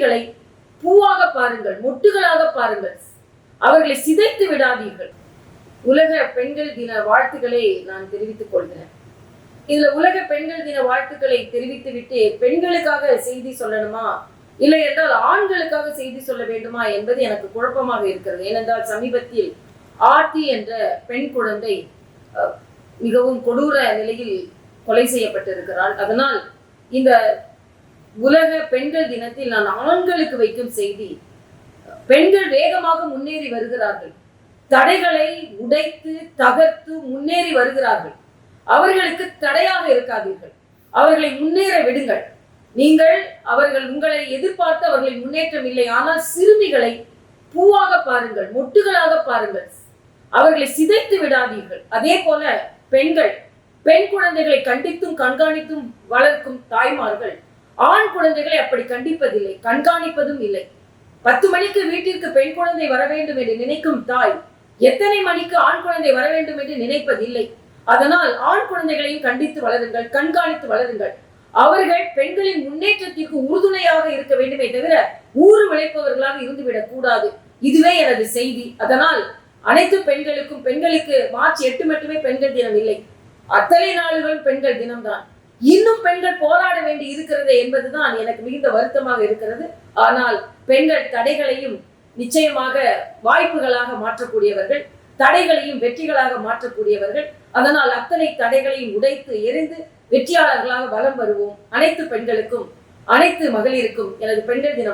சிறுமிகளை பூவாக பாருங்கள் மொட்டுகளாக பாருங்கள். அவர்களை சிதைத்து விடாதீர்கள். உலக பெண்கள் தின வாழ்த்துக்களை நான் தெரிவித்துக் கொள்கிறேன். இதுல உலக பெண்கள் தின வாழ்த்துக்களை தெரிவித்து விட்டு பெண்களுக்காக செய்தி சொல்லணுமா? இல்லை என்றால் ஆண்களுக்காக செய்தி சொல்ல வேண்டுமா என்பது எனக்கு குழப்பமாக இருக்கிறது. ஏனென்றால் சமீபத்தில் ஆர்த்தி என்ற பெண் குழந்தை மிகவும் கொடூர நிலையில் கொலை செய்யப்பட்டிருக்கிறாள். அதனால் இந்த உலக பெண்கள் தினத்தில் நான் ஆண்களுக்கு வைக்கும் செய்தி பெண்கள் வேகமாக முன்னேறி வருகிறார்கள். தடைகளை உடைத்து தகர்த்து முன்னேறி வருகிறார்கள். அவர்களுக்கு தடையாக இருக்காதீர்கள். அவர்களை முன்னேற விடுங்கள். நீங்கள் அவர்கள் உங்களை எதிர்பார்த்து அவர்களின் முன்னேற்றம் இல்லை ஆனால் சிறுமிகளை பூவாக பாருங்கள் மொட்டுகளாக பாருங்கள். அவர்களை சிதைத்து விடாதீர்கள். அதே போல பெண்கள் பெண் குழந்தைகளை கண்டித்தும் கண்காணித்தும் வளர்க்கும் தாய்மார்கள் ஆண் குழந்தைகளை அப்படி கண்டிப்பதில்லை கண்காணிப்பதும் இல்லை. பத்து மணிக்கு வீட்டிற்கு பெண் குழந்தை வர வேண்டும் என்று நினைக்கும் தாய் எத்தனை மணிக்கு ஆண் குழந்தை வர வேண்டும் என்று நினைப்பதில்லை. அதனால் ஆண் குழந்தைகளையும் கண்டித்து வளருங்கள் கண்காணித்து வளருங்கள். அவர்கள் பெண்களின் முன்னேற்றத்திற்கு உறுதுணையாக இருக்க வேண்டுமே தவிர ஊறு விளைப்பவர்களாக இருந்துவிடக் கூடாது. இதுவே எனது செய்தி. அதனால் அனைத்து பெண்களுக்கும் பெண்களுக்கு மார்ச் எட்டு மட்டுமே பெண்கள் தினம் இல்லை. அத்தனை நாளுகளும் பெண்கள் தினம்தான். இன்னும் பெண்கள் போராட வேண்டி இருக்கிறது என்பதுதான் எனக்கு மிகுந்த வருத்தமாக இருக்கிறது. ஆனால் பெண்கள் தடைகளையும் நிச்சயமாக வாய்ப்புகளாக மாற்றக்கூடியவர்கள் தடைகளையும் வெற்றிகளாக மாற்றக்கூடியவர்கள் அதனால் அத்தனை தடைகளையும் உடைத்து எரிந்து வெற்றியாளர்களாக வலம் வருவோம். அனைத்து பெண்களுக்கும் அனைத்து மகளிருக்கும் எனது பெண்கள் தின